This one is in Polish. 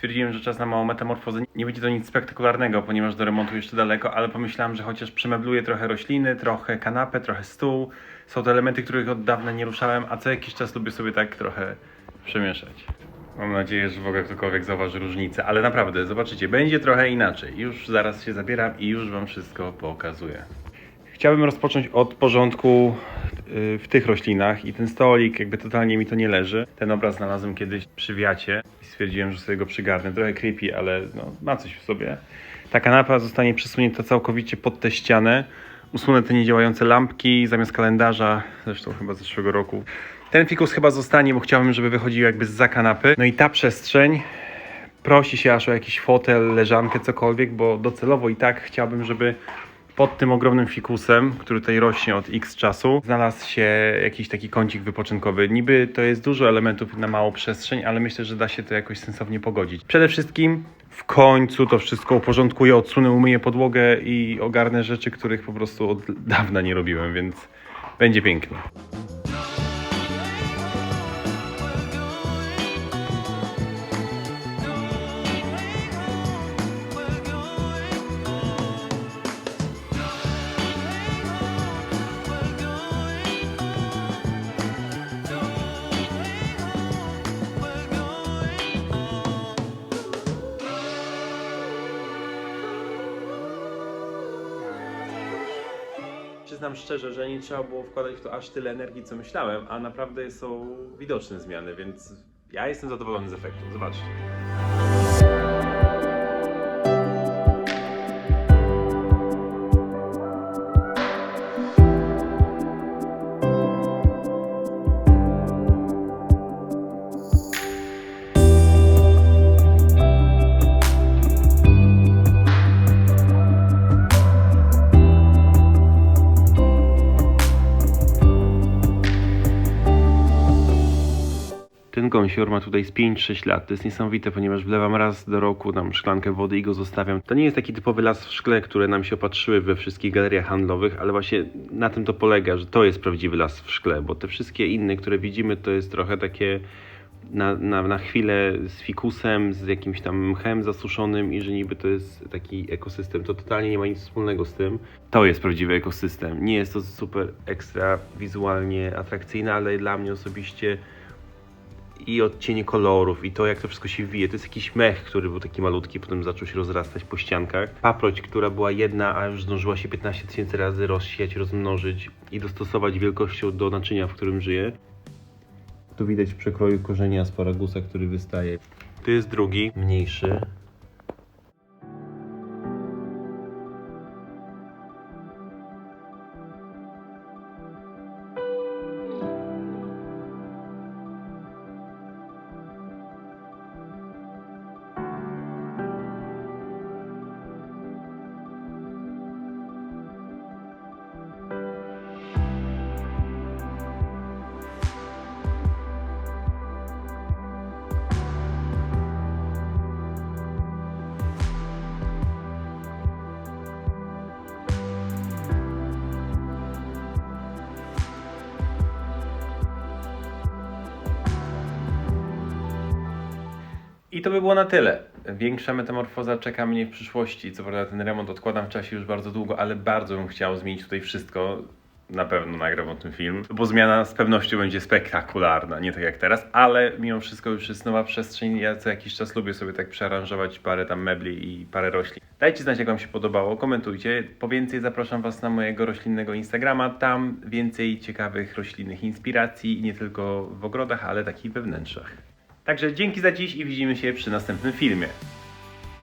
Stwierdziłem, że czas na małą metamorfozę. Nie będzie to nic spektakularnego, ponieważ do remontu jeszcze daleko, ale pomyślałem, że chociaż przemebluję trochę rośliny, trochę kanapę, trochę stół. Są to elementy, których od dawna nie ruszałem, a co jakiś czas lubię sobie tak trochę przemieszać. Mam nadzieję, że w ogóle ktokolwiek zauważy różnicę, ale naprawdę, zobaczycie, będzie trochę inaczej. Już zaraz się zabieram i już Wam wszystko pokazuję. Chciałbym rozpocząć od porządku w tych roślinach i ten stolik jakby totalnie mi to nie leży. Ten obraz znalazłem kiedyś przy wiacie i stwierdziłem, że sobie go przygarnę. Trochę creepy, ale no, ma coś w sobie. Ta kanapa zostanie przesunięta całkowicie pod tę ścianę. Usunę te niedziałające lampki zamiast kalendarza, zresztą chyba z zeszłego roku. Ten fikus chyba zostanie, bo chciałbym, żeby wychodził jakby za kanapy. No i ta przestrzeń prosi się aż o jakiś fotel, leżankę, cokolwiek, bo docelowo i tak chciałbym, żeby pod tym ogromnym fikusem, który tutaj rośnie od x czasu, znalazł się jakiś taki kącik wypoczynkowy. Niby to jest dużo elementów na małą przestrzeń, ale myślę, że da się to jakoś sensownie pogodzić. Przede wszystkim w końcu to wszystko uporządkuję, odsunę, umyję podłogę i ogarnę rzeczy, których po prostu od dawna nie robiłem, więc będzie pięknie. Przyznam szczerze, że nie trzeba było wkładać w to aż tyle energii, co myślałem, a naprawdę są widoczne zmiany, więc ja jestem zadowolony z efektu. Zobaczcie. Ten gąsior ma tutaj z 5-6 lat. To jest niesamowite, ponieważ wlewam raz do roku tam szklankę wody i go zostawiam. To nie jest taki typowy las w szkle, które nam się opatrzyły we wszystkich galeriach handlowych, ale właśnie na tym to polega, że to jest prawdziwy las w szkle, bo te wszystkie inne, które widzimy, to jest trochę takie na, na, na chwilę z fikusem, z jakimś tam mchem zasuszonym i że niby to jest taki ekosystem. To totalnie nie ma nic wspólnego z tym. To jest prawdziwy ekosystem. Nie jest to super ekstra wizualnie atrakcyjne, ale dla mnie osobiście i odcienie kolorów, i to jak to wszystko się wije. To jest jakiś mech, który był taki malutki, potem zaczął się rozrastać po ściankach. Paproć, która była jedna, a już zdążyła się 15 tysięcy razy rozsiać, rozmnożyć i dostosować wielkością do naczynia, w którym żyje. Tu widać w przekroju korzenia asparagusa, który wystaje. Tu jest drugi, mniejszy. I to by było na tyle. Większa metamorfoza czeka mnie w przyszłości. Co prawda ten remont odkładam w czasie już bardzo długo, ale bardzo bym chciał zmienić tutaj wszystko. Na pewno nagram o tym film, bo zmiana z pewnością będzie spektakularna, nie tak jak teraz, ale mimo wszystko już jest nowa przestrzeń. Ja co jakiś czas lubię sobie tak przearanżować parę tam mebli i parę roślin. Dajcie znać, jak Wam się podobało, komentujcie. Po więcej zapraszam Was na mojego roślinnego Instagrama. Tam więcej ciekawych roślinnych inspiracji, nie tylko w ogrodach, ale takich we wnętrzach. Także dzięki za dziś i widzimy się przy następnym filmie.